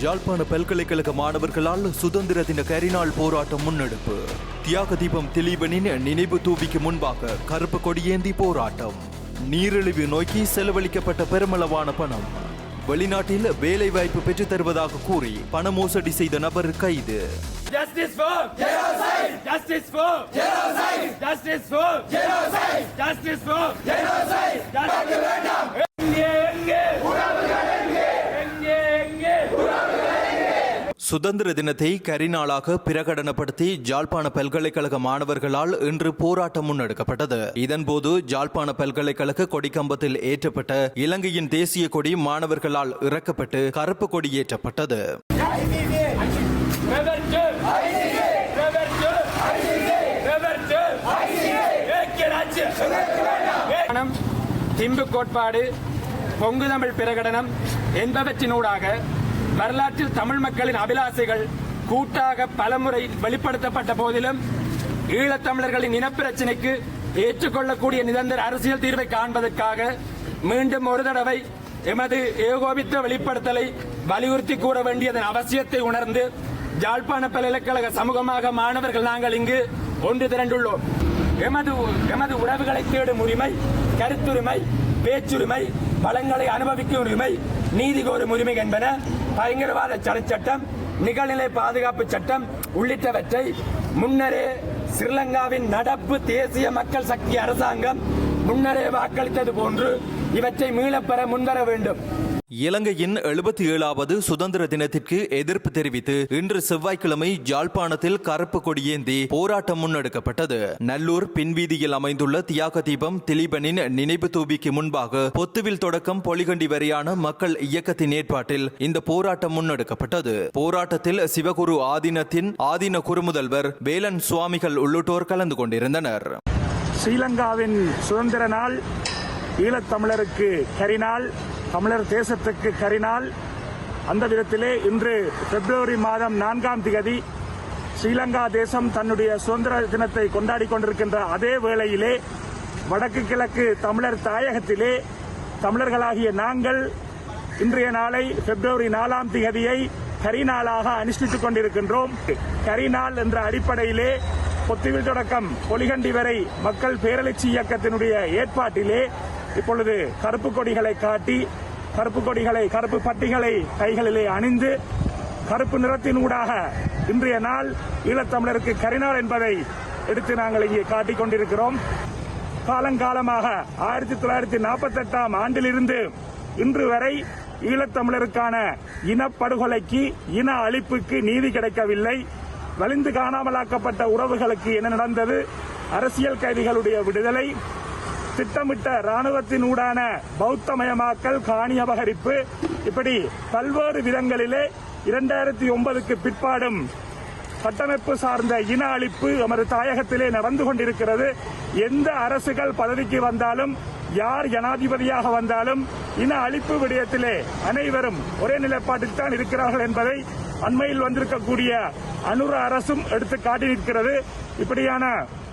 யாழ்ப்பாண பல்கலைக்கழக மாணவர்களால் சுதந்திர தின கரிநாள் போராட்டம் முன்னெடுப்பு தியாக தீபம் திலீபனின் நினைவு தூவிக்கு முன்பாக கருப்பு கொடியேந்தி போராட்டம் நீரிழிவு நோக்கி செலவழிக்கப்பட்ட பெருமளவான பணம் வெளிநாட்டில் வேலை வாய்ப்பு பெற்றுத் தருவதாக கூறி பண மோசடி செய்த நபர் கைது Justice சுதந்திர தினத்தை கரிநாளாக பிரகடனப்படுத்தி ஜாழ்ப்பாண பல்கலைக்கழக மாணவர்களால் இன்று போராட்டம் முன்னெடுக்கப்பட்டது. இதன்போது ஜாழ்ப்பாண பல்கலைக்கழக கொடிக்கம்பத்தில் ஏற்றப்பட்ட இலங்கையின் தேசிய கொடி மாணவர்களால் இறக்கப்பட்டு கருப்பு கொடி ஏற்றப்பட்டது. திம்பு கோட்பாடு பொங்கு தமிழ் பிரகடனம் என்பவற்றினூடாக வரலாற்றில் தமிழ் மக்களின் அபிலாசைகள் கூட்டாக பலமுறை வெளிப்படுத்தப்பட்ட போதிலும் ஈழத்தமிழர்களின் இனப்பிரச்சினைக்கு ஏற்றுக்கொள்ளக்கூடிய நிரந்தர அரசியல் தீர்வை காண்பதற்காக மீண்டும் ஒரு தடவை எமது ஏகோபித்த வெளிப்படுத்தலை வலியுறுத்தி கூற வேண்டியதன் அவசியத்தை உணர்ந்து யாழ்ப்பாண பல்கலைக்கழக சமூகமாக மாணவர்கள் நாங்கள் இங்கு ஒன்று திரண்டுள்ளோம். எமது எமது உறவுகளை தேடும் உரிமை கருத்துரிமை பேச்சுரிமை பலங்களை அனுபவிக்கும் உரிமை நீதி கோரும் உரிமை என்பன பயங்கரவாத தடை சட்டம் நிகழ்நிலை பாதுகாப்பு சட்டம் உள்ளிட்டவற்றை முன்னரே ஸ்ரீலங்காவின் நடப்பு தேசிய மக்கள் சக்தி அரசாங்கம் முன்னரே வாக்களித்தது போன்று இவற்றை மீளப்பெற முன்வர வேண்டும். இலங்கையின் எழுபத்தி ஏழாவது சுதந்திர தினத்திற்கு எதிர்ப்பு தெரிவித்து இன்று செவ்வாய்க்கிழமை ஜாழ்ப்பாணத்தில் கருப்பு கொடியேந்தி போராட்டம் முன்னெடுக்கப்பட்டது. நல்லூர் பின்வீதியில் அமைந்துள்ள தியாக தீபம் திலீபனின் நினைவு தூபிக்கு முன்பாக பொத்துவில் தொடக்கம் பொலிகண்டி வரையான மக்கள் இயக்கத்தின் ஏற்பாட்டில் இந்த போராட்டம் முன்னெடுக்கப்பட்டது. போராட்டத்தில் சிவகுரு ஆதீனத்தின் ஆதீன குறுமுதல்வர் வேலன் சுவாமிகள் உள்ளிட்டோர் கலந்து கொண்டிருந்தனர். ஸ்ரீலங்காவின் சுதந்திர நாள் ஈழத்தமிழருக்கு கரிநாள் தமிழர் தேசத்துக்கு கரிநாள். அந்த விதத்திலே இன்று பிப்ரவரி மாதம் நான்காம் திகதி ஸ்ரீலங்கா தேசம் தன்னுடைய சுதந்திர தினத்தை கொண்டாடி கொண்டிருக்கின்ற அதே வேளையிலே வடக்கு கிழக்கு தமிழர் தாயகத்திலே தமிழர்களாகிய நாங்கள் இன்றைய நாளை பிப்ரவரி நாலாம் திகதியை கரிநாளாக அனுஷ்டித்துக் கொண்டிருக்கின்றோம். கரிநாள் என்ற அடிப்படையிலே பொத்துவில் தொடக்கம் பொலிகண்டி வரை மக்கள் பேரழிச்சி இயக்கத்தினுடைய ஏற்பாட்டிலே இப்பொழுது கருப்பு கொடிகளை காட்டி கருப்பு கொடிகளை கருப்பு பட்டிகளை கைகளிலே அணிந்து கருப்பு நிறத்தினூடாக இன்றைய நாள் ஈழத்தமிழருக்கு கரிநாள் என்பதை எடுத்து நாங்கள் இங்கே காட்டிக் கொண்டிருக்கிறோம். காலங்காலமாக ஆயிரத்தி தொள்ளாயிரத்தி நாற்பத்தி எட்டாம் ஆண்டிலிருந்து இன்று வரை ஈழத்தமிழருக்கான இனப்படுகொலைக்கு இன அழிப்புக்கு நீதி கிடைக்கவில்லை. வலிந்து காணாமலாக்கப்பட்ட உறவுகளுக்கு என்ன நடந்தது? அரசியல் கைதிகளுடைய விடுதலை திட்டமிட்ட ராணுவத்தினூடான பௌத்தமயமாக்கல் காணி அபகரிப்பு இப்படி பல்வேறு விதங்களிலே இரண்டாயிரத்தி ஒன்பதுக்கு பிற்பாடும் கட்டமைப்பு சார்ந்த இன அழிப்பு எமது தாயகத்திலே நடந்து கொண்டிருக்கிறது. எந்த அரசுகள் பதவிக்கு வந்தாலும் யார் ஜனாதிபதியாக வந்தாலும் இன அழிப்பு விடயத்திலே அனைவரும் ஒரே நிலைப்பாட்டில் தான் இருக்கிறார்கள் என்பதை அண்மையில் வந்திருக்கக்கூடிய அனுர அரசும் எடுத்து காட்டி நிற்கிறது இப்படியான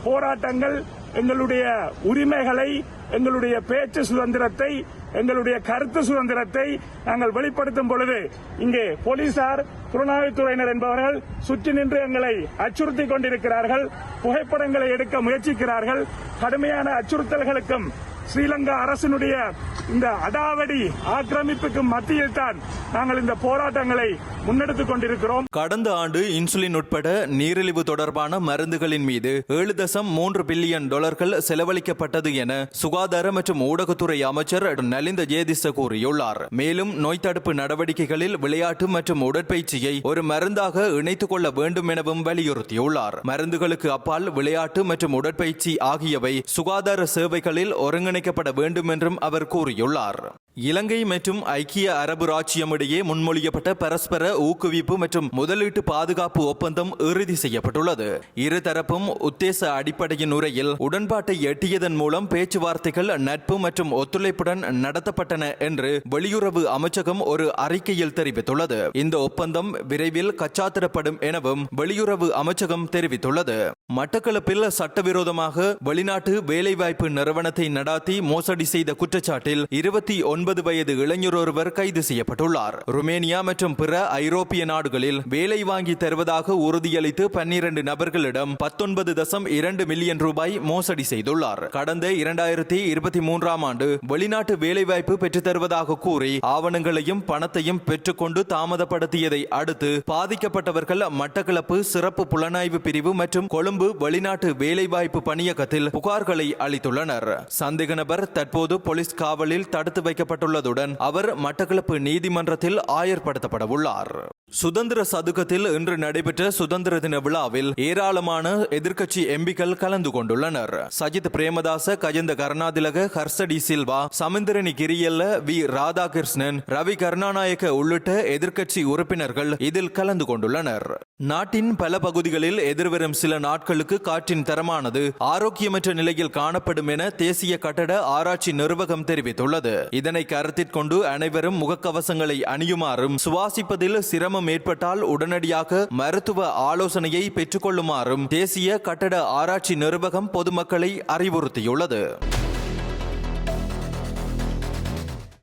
போராட்டங்கள் எங்களுடைய உரிமைகளை எங்களுடைய பேச்சு சுதந்திரத்தை எங்களுடைய கருத்து சுதந்திரத்தை நாங்கள் வெளிப்படுத்தும் பொழுது இங்கே போலீசார் புலனாய்வுத்துறையினர் என்பவர்கள் சுற்றி நின்று எங்களை அச்சுறுத்தி கொண்டிருக்கிறார்கள் புகைப்படங்களை எடுக்க முயற்சிக்கிறார்கள். கடுமையான அச்சுறுத்தல்களுக்கும் ஸ்ரீலங்கா அரசினுடைய இந்த அடாவடி ஆக்கிரமிப்புக்கு மத்தியில் தான் நாங்கள் இந்த போராட்டங்களை முன்னெடுத்துக் கொண்டிருக்கிறோம். கடந்த ஆண்டு இன்சுலின் உட்பட நீரிழிவு தொடர்பான மருந்துகளின் மீது ஏழு தசம் மூன்று பில்லியன் டாலர்கள் செலவழிக்கப்பட்டது என சுகாதார மற்றும் ஊடகத்துறை அமைச்சர் நலிந்த ஜேதிச கூறியுள்ளார். மேலும் நோய் தடுப்பு நடவடிக்கைகளில் விளையாட்டு மற்றும் உடற்பயிற்சியை ஒரு மருந்தாக இணைத்துக் கொள்ள வேண்டும் எனவும் வலியுறுத்தியுள்ளார். மருந்துகளுக்கு அப்பால் விளையாட்டு மற்றும் உடற்பயிற்சி ஆகியவை சுகாதார சேவைகளில் ஒருங்கிணைக்கப்பட வேண்டும் என்றும் அவர் கூறியுள்ளார். இலங்கை மற்றும் ஐக்கிய அரபு ராச்சியம் இடையே முன்மொழியப்பட்ட பரஸ்பர ஊக்குவிப்பு மற்றும் முதலீட்டு பாதுகாப்பு ஒப்பந்தம் இறுதி செய்யப்பட்டுள்ளது. இருதரப்பும் உத்தேச அடிப்படையின் உரையில் உடன்பாட்டை எட்டியதன் மூலம் பேச்சுவார்த்தைகள் நட்பு மற்றும் ஒத்துழைப்புடன் நடத்தப்பட்டன என்று வெளியுறவு அமைச்சகம் ஒரு அறிக்கையில் தெரிவித்துள்ளது. இந்த ஒப்பந்தம் விரைவில் கச்சாத்திரப்படும் எனவும் வெளியுறவு அமைச்சகம் தெரிவித்துள்ளது. மட்டக்களப்பில் சட்டவிரோதமாக வெளிநாட்டு வேலைவாய்ப்பு நிறுவனத்தை நடாத்தி மோசடி செய்த குற்றச்சாட்டில் இருபத்தி ஒன்பது வயது இளைஞர் ஒருவர் கைது செய்யப்பட்டுள்ளார். ருமேனியா மற்றும் பிற ஐரோப்பிய நாடுகளில் வேலை வாங்கி தருவதாக உறுதியளித்து பன்னிரண்டு நபர்களிடம் பத்தொன்பது தசம் இரண்டு மில்லியன் ரூபாய் மோசடி செய்துள்ளார். கடந்த இரண்டாயிரத்தி இருபத்தி மூன்றாம் ஆண்டு வெளிநாட்டு வேலைவாய்ப்பு பெற்றுத் தருவதாக கூறி ஆவணங்களையும் பணத்தையும் பெற்றுக்கொண்டு தாமதப்படுத்தியதை அடுத்து பாதிக்கப்பட்டவர்கள் மட்டக்களப்பு சிறப்பு புலனாய்வு பிரிவு மற்றும் கொழும்பு வெளிநாட்டு வேலைவாய்ப்பு பணியகத்தில் புகார்களை அளித்துள்ளனர். சந்தேக நபர் தற்போது போலீஸ் காவலில் தடுத்து வைக்கப்பட்டுள்ளதுடன் அவர் மட்டக்களப்பு நீதிமன்றத்தில் ஆயர்படுத்தப்பட உள்ளார் சுதந்திர சதுக்கத்தில் இன்று நடைபெற்ற சுதந்திர தின விழாவில் ஏராளமான எதிர்க்கட்சி எம்பிக்கள் கலந்து கொண்டுள்ளனர். சஜித் பிரேமதாச கஜந்த கருணாதிலக ஹர்சடி சில்வா சமுந்திரனி கிரியல்ல வி. ராதாகிருஷ்ணன் ரவி கருணாநாயக்க உள்ளிட்ட எதிர்க்கட்சி உறுப்பினர்கள் இதில் கலந்து கொண்டுள்ளனர். நாட்டின் பல பகுதிகளில் எதிர்வரும் சில நாட்களுக்கு காற்றின் தரமானது ஆரோக்கியமற்ற நிலையில் காணப்படும் என தேசிய கட்டட ஆராய்ச்சி நிர்வாகம் தெரிவித்துள்ளது. இதனை கருத்திற்கொண்டு அனைவரும் முகக்கவசங்களை அணியுமாறும் சுவாசிப்பதில் சிரமம் ஏற்பட்டால் உடனடியாக மருத்துவ ஆலோசனையை பெற்றுக்கொள்ளுமாறும் தேசிய கட்டட ஆராய்ச்சி நிர்வாகம் பொதுமக்களை அறிவுறுத்தியுள்ளது.